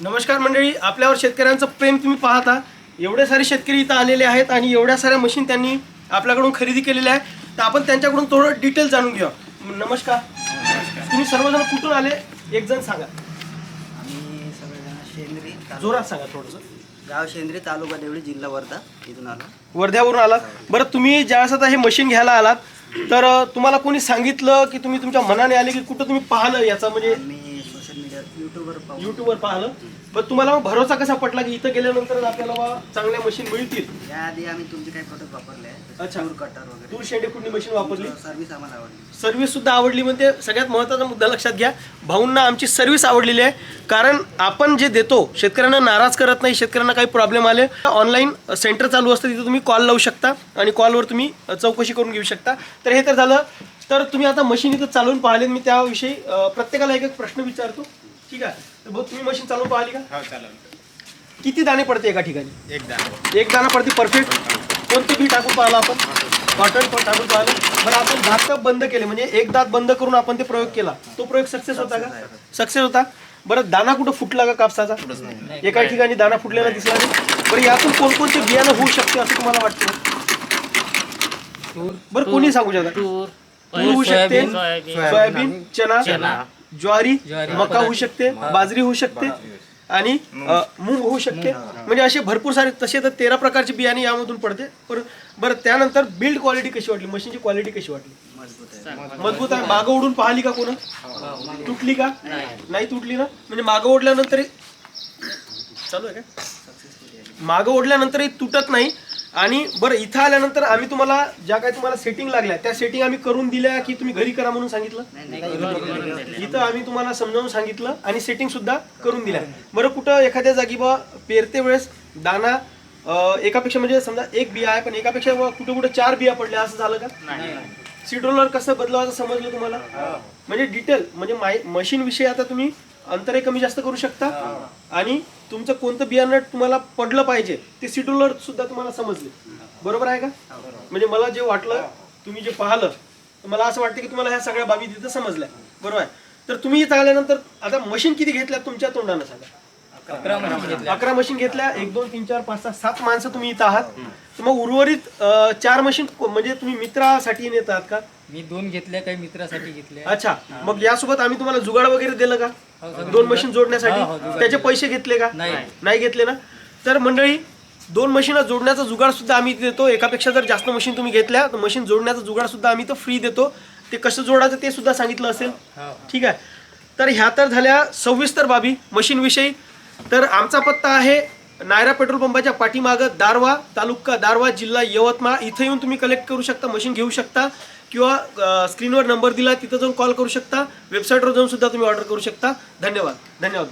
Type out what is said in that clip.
नमस्कार मंडळी आपल्यावर शेतकऱ्यांचं प्रेम तुम्ही पाहता. एवढे सारे शेतकरी इथं आलेले आहेत आणि एवढ्या साऱ्या मशीन त्यांनी आपल्याकडून खरेदी केलेल्या आहे तर आपण त्यांच्याकडून थोडं डिटेल जाणून घेऊया. नमस्कार. तुम्ही सर्वजण कुठून आले? एक जण सांगा. आम्ही सगळेजण शेंद्री तालुका- जोरात सांगा थोडंसं. गाव शेंद्री तालुका देवळी जिल्हा वर्धा इथून आलो. वर्ध्यावरून आलात. बरं तुम्ही ज्यावेळेस आता हे मशीन घ्यायला आलात तर अं, तुम्हाला कोणी सांगितलं की तुम्ही तुमच्या मनाने आले की कुठं तुम्ही पाहिलं याचा? म्हणजे मी युट्यूबवर पाहून युट्यूबवर पाहिलं. पण तुम्हाला मग भरोसा कसा पटला की इथं गेल्यानंतर आपल्याला बा चांगल्या मशीन मिळतील? याआधी आम्ही तुमचे काही प्रोडक्ट वापरले. अच्छा. टूर कटर वगैरे. तूर शेंडे कुठली मशीन वापरली? सर्व्हिस आम्हाला आवडली. सर्व्हिस सुद्धा आवडली. म्हणजे सगळ्यात महत्त्वाचा मुद्दा लक्षात घ्या भाऊंना आमची सर्व्हिस आवडलेली आहे. कारण आपण जे देतो शेतकऱ्यांना नाराज करत नाही शेतकऱ्यांना काही प्रॉब्लेम आले. ऑनलाईन सेंटर चालू असतं तिथे तुम्ही कॉल लावू शकता आणि कॉलवर तुम्ही अ, चौकशी करून घेऊ शकता. तर हे तर झालं. तर तुम्ही आता मशीन इथं चालवून पाहिले मी त्याविषयी अ, प्रत्येकाला एक एक प्रश्न विचारतो. ठीक आहे. तर भाऊ तुम्ही मशीन चालवून पाहिली का? हो चालेल. किती दाणे पडते एका ठिकाणी? एक दाणा एक दाणा पडते परफेक्ट कोणते बी टाकून पाहिलं आपण? कॉटन पण टाकून पाहिलं. बरं आपण दात बंद केले म्हणजे एक दात बंद करून आपण ते प्रयोग केला. तो प्रयोग सक्सेस होता का? सक्सेस होता? बरं दाना कुठं फुटला का कापसाचा? एका ठिकाणी दाना फुटलेला दिसला नाही. बरं यातून कोणकोणते बियाणं होऊ शकते असं तुम्हाला वाटतं? बरं कोणी सांगू शकता? तूर. होऊ शकते. सोयाबीन. सोयाबीन चना ज्वारी मका होऊ शकते बाजरी होऊ शकते आणि मूग होऊ शकते. म्हणजे असे भरपूर सारे तसे तर तेरा प्रकारचे बियाणे यामधून पडते. बरं बरं त्यानंतर बिल्ड क्वालिटी कशी वाटली? मशीनची क्वालिटी कशी वाटली? मजबूत. आहे मजबूत आहे. मागं ओढून पाहिली का कोण? तुटली का? नाही. तुटली ना? म्हणजे मागं ओढल्यानंतर चालू आहे का? मागं ओढल्यानंतरही तुटत नाही. आणि बरं इथं आल्यानंतर आम्ही तुम्हाला ज्या काही तुम्हाला सेटिंग लागल्या त्या सेटिंग आम्ही करून दिल्या की तुम्ही घरी करा म्हणून सांगितलं? इथं आम्ही तुम्हाला समजावून सांगितलं आणि सेटिंग सुद्धा करून दिल्या. बरं कुठं एखाद्या जागी बा पेरते वेळेस दाना एकापेक्षा म्हणजे समजा एक बिया आहे पण एकापेक्षा कुठं कुठं चार बिया पडल्या असं झालं का? सीड रोलर कसं बदलावायचं समजलं तुम्हाला? म्हणजे डिटेल म्हणजे मशीन विषयी आता तुम्ही अंतरे कमी जास्त करू शकता. आणि तुमचं कोणतं बियाणं तुम्हाला पडलं पाहिजे ते सीड रोलर सुद्धा तुम्हाला समजले. बरोबर आहे का? म्हणजे मला जे वाटलं तुम्ही जे पाहिलं मला असं वाटतं की तुम्हाला ह्या सगळ्या बाबी तिथं समजल्या. बरोबर आहे? तर तुम्ही इथं आल्यानंतर आता मशीन किती घेतल्या तुमच्या तोंडानं सांगा? अकरा मशीन घेतल्या. एक दोन तीन चार पाच सहा सात माणसं तुम्ही इथं आहात. तर मग उर्वरित चार मशीन म्हणजे तुम्ही मित्रासाठी नेत आहात का? मी दोन घेतल्या काही मित्रासाठी घेतल्या. अच्छा. मग यासोबत आम्ही तुम्हाला जुगाड वगैरे दिलं का? दोन मशीन हो, हो, जोडण्यासाठी जुगाड त्याचे पैसे घेतले का? नाही. घेतले ना? तर मंडळी दोन मशीन जोडण्याचा जुगाड सुद्धा आम्ही देतो. एकापेक्षा जर जास्त मशीन तुम्ही घेतल्या तर मशीन जोडण्याचा जुगाड सुद्धा आम्ही तर फ्री देतो. ते कसं जोडायचं ते सुद्धा सांगितलं असेल. ठीक आहे. तर ह्या तर झाल्या सविस्तर बाबी. मशीन विषयी तर आमचा पत्ता आहे नायरा पेट्रोल पंपाच्या पाठीमागं दारवा तालुका दारवा जिल्हा यवतमाळ इथं येऊन तुम्ही कलेक्ट करू शकता मशीन घेऊ शकता किंवा स्क्रीनवर नंबर दिला तिथं जाऊन कॉल करू शकता वेबसाईटवर जाऊन सुद्धा तुम्ही ऑर्डर करू शकता. धन्यवाद. धन्यवाद.